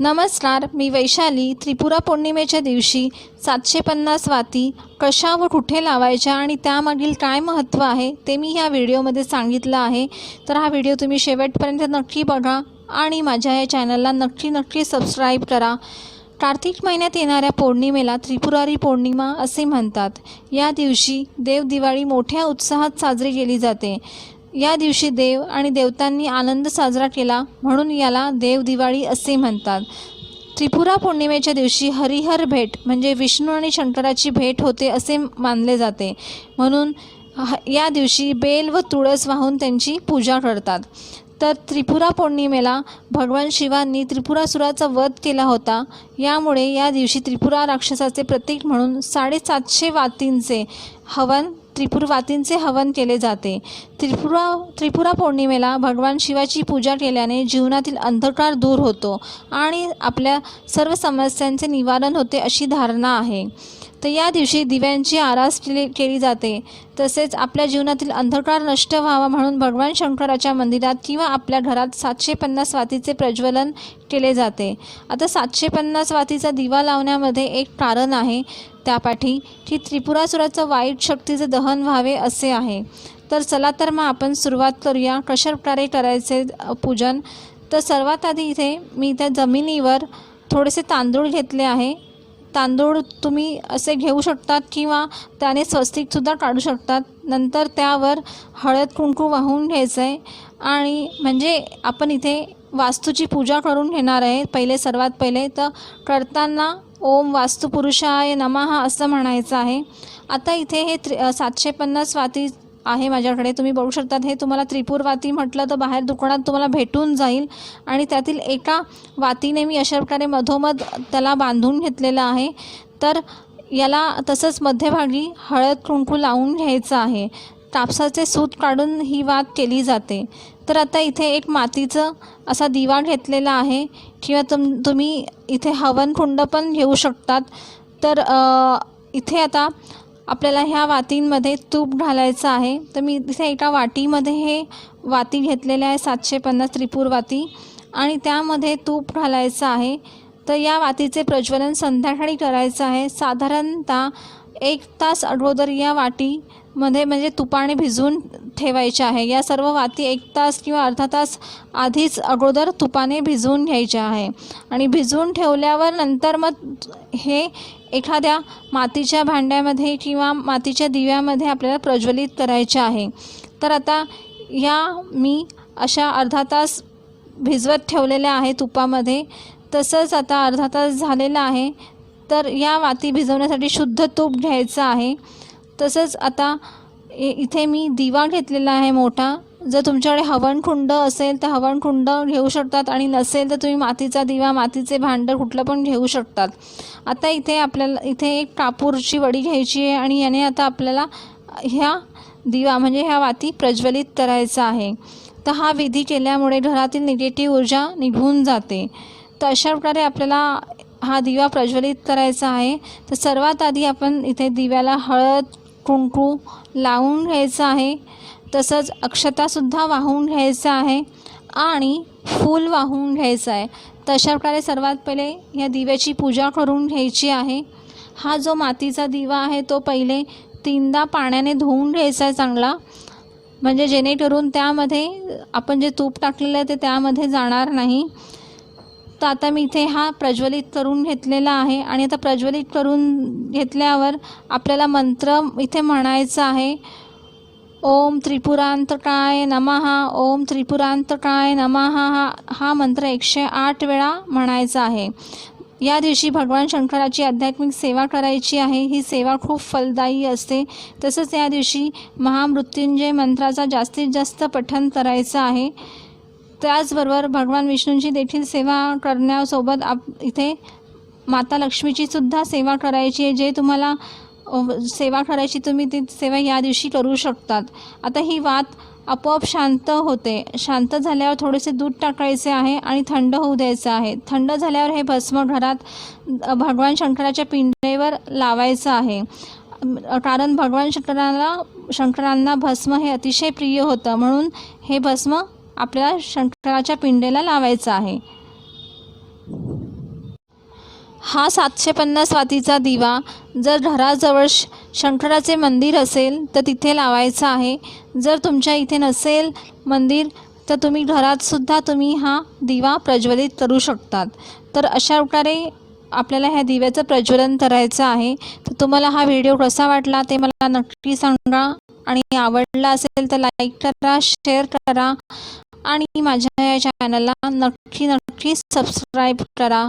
नमस्कार मी वैशाली. त्रिपुरा पौर्णिमेच्या दिवशी सातशे पन्नास वाती कशा व कुठे लावायच्या आणि त्यामागील काय महत्त्व आहे ते मी ह्या व्हिडिओमध्ये सांगितलं आहे. तर हा व्हिडिओ तुम्ही शेवटपर्यंत नक्की बघा आणि माझ्या या चॅनलला नक्की नक्की सबस्क्राईब करा. कार्तिक महिन्यात येणाऱ्या पौर्णिमेला त्रिपुरारी पौर्णिमा असे म्हणतात. या दिवशी देव दिवाळी मोठ्या उत्साहात साजरी केली जाते. या दिवशी देव आणि देवतांनी आनंद साजरा केला म्हणून याला देव दिवाळी असे म्हणतात. त्रिपुरा पौर्णिमेच्या दिवशी हरिहर भेट म्हणजे विष्णू आणि शंकराची भेट होते असे मानले जाते. म्हणून ह- या दिवशी बेल व तुळस वाहून त्यांची पूजा करतात. तर त्रिपुरा पौर्णिमेला भगवान शिवांनी त्रिपुरासुराचा वध केला होता. यामुळे या दिवशी त्रिपुरा राक्षसाचे प्रतीक म्हणून साडेसातशे वातींचे हवन त्रिपुरवातींचे हवन केले जाते. त्रिपुरा त्रिपुरा पौर्णिमेला भगवान शिवाची पूजा केल्याने जीवनातील अंधकार दूर होतो आणि आपल्या सर्व समस्यांचे निवारण होते अशी धारणा आहे. तर या दिवशी दिव्यांची आरास केली केली जाते. तसेच आपल्या जीवनातील अंधकार नष्ट व्हावा म्हणून भगवान शंकराच्या मंदिरात किंवा आपल्या घरात सातशे पन्नास वातीचे प्रज्वलन केले जाते. आता सातशे पन्नास वातीचा दिवा लावण्यामध्ये एक कारण आहे. त्यापाठी की त्रिपुरासुराचं वाईट शक्तीचे दहन व्हावे असे आहे. तर चला तर मग आपण सुरुवात करूया. कशा प्रकारे करायचे पूजन? तर सर्वात आधी इथे मी त्या जमिनीवर थोडेसे तांदूळ घेतले आहे. तांदूळ तुम्ही असे घेऊ शकतात किंवा त्याने स्वस्तिकसुद्धा काढू शकतात. नंतर त्यावर हळद कुंकू वाहून घ्यायचं आहे आणि म्हणजे आपण इथे वास्तूची पूजा करून घेणार आहे. पहिले सर्वात पहिले तर करताना ओम वास्तुपुरुषाय नमः असं म्हणायचं आहे. आता इथे हे त्रि सातशे पन्नास स्वाती आहे माझ्याकडे. तुम्ही बघू शकतात हे तुम्हाला त्रिपूर वाती म्हटलं तर बाहेर दुकानात तुम्हाला भेटून जाईल. आणि त्यातील एका वातीने मी अशा प्रकारे मधोमध त्याला बांधून घेतलेलं आहे. तर याला तसंच मध्यभागी हळद कुंकू लावून घ्यायचं आहे. कापसाचे सूत काढून ही वात केली जाते. तर आता इथे एक मातीचं असा दिवा घेतलेला आहे. किंवा तुम तुम्ही इथे हवनकुंड पण घेऊ शकतात. तर इथे आता आपल्याला ह्या वातींमध्ये तूप घालायचं आहे. तर मी तिथे एका वाटीमध्ये हे वाती घेतलेले आहे सातशे पन्नास त्रिपूर वाती. आणि त्यामध्ये तूप घालायचं आहे. तर या वातीचे प्रज्वलन संध्याकाळी करायचं आहे. साधारणतः एक तास अगोदर या वाटीमध्ये म्हणजे तुपाने भिजवून ठेवायचे आहे. या सर्व वाती एक तास किंवा अर्धा तास आधीच अगोदर तुपाने भिजवून घ्यायच्या आहे. आणि भिजवून ठेवल्यावर नंतर मग हे एखाद्या मातीच्या भांड्यामध्ये किंवा मातीच्या दिव्यामध्ये आपल्याला प्रज्वलित करायचे आहे. तर आता या मी अशा अर्धा तास भिजवत ठेवलेल्या आहे तुपामध्ये. तसंच आता अर्धा तास झालेला आहे. तर या माती भिजवण्यासाठी शुद्ध तूप घ्यायचं आहे. तसंच आता इथे मी दिवा घेतलेला आहे मोठा. जर तुमच्याकडे हवनकुंड असेल तर हवनकुंड घेऊ शकतात आणि नसेल तर तुम्ही मातीचा दिवा मातीचे भांडं कुठलं पण घेऊ शकतात. आता इथे आपल्याला इथे एक कापूरची वडी घ्यायची आहे आणि याने आता आपल्याला ह्या दिवा म्हणजे ह्या वाती प्रज्वलित करायचा आहे. तर हा विधी केल्यामुळे घरातील निगेटिव्ह ऊर्जा निघून जाते. तर अशा प्रकारे आपल्याला हा दिवा प्रज्वलित करायचा आहे. तर सर्वात आधी आपण इथे दिव्याला हळद कुंकू लावून घ्यायचं आहे. तसंच अक्षतासुद्धा वाहून घ्यायचं आहे आणि फूल वाहून घ्यायचं आहे. तशा प्रकारे सर्वात पहिले या दिव्याची पूजा करून घ्यायची आहे. हा जो मातीचा दिवा आहे तो पहिले तीनदा पाण्याने धुवून घ्यायचा आहे चांगला. म्हणजे जेणेकरून त्यामध्ये आपण जे तूप टाकलेलं आहे ते त्यामध्ये जाणार नाही. तर आता मी इथे हा प्रज्वलित करून घेतलेला आहे आणि आता प्रज्वलित करून घेतल्यावर आपल्याला मंत्र इथे म्हणायचा आहे. ओम त्रिपुरांतकाय नमः ओम त्रिपुरांतकाय नमः हा हा मंत्र एकशे आठ वेळा म्हणायचा आहे. या दिवशी भगवान शंकराची आध्यात्मिक सेवा करायची आहे. ही सेवा खूप फलदायी असते. तसंच या दिवशी महामृत्युंजय मंत्राचा जास्तीत जास्त पठन करायचं आहे. त्याचबरोबर भगवान विष्णूंची देखील सेवा करण्यासोबत आप इथे माता लक्ष्मीची सुद्धा सेवा करायची आहे जे तुम्हाला सेवा करायची तुम्ही ती सेवा या दिवशी करू शकतात. आता ही वात आपोआप शांत होते. शांत झाल्यावर थोडेसे दूध टाकायचे आहे आणि थंड होऊ द्यायचं आहे. थंड झाल्यावर हे भस्म घरात भगवान शंकराच्या पिंडेवर लावायचं आहे. कारण भगवान शंकराला शंकरांना भस्म हे अतिशय प्रिय होतं. म्हणून हे भस्म आपल्याला शंकराच्या पिंडेला लावायचं आहे. हा सातशे पन्नास वातीचा दिवा. जर घराजवळ श शंकराचे मंदिर असेल तर तिथे लावायचा आहे. जर तुमच्या इथे नसेल मंदिर तर तुम्ही घरातसुद्धा तुम्ही हा दिवा प्रज्वलित करू शकतात. तर अशा प्रकारे आपल्याला ह्या दिव्याचं प्रज्वलन करायचं आहे. तर तुम्हाला हा व्हिडिओ कसा वाटला ते मला नक्की सांगा. आणि आवडला असेल तर लाईक करा शेअर करा. आणि माझ्या या चॅनलला नक्की नक्की सबस्क्राईब करा.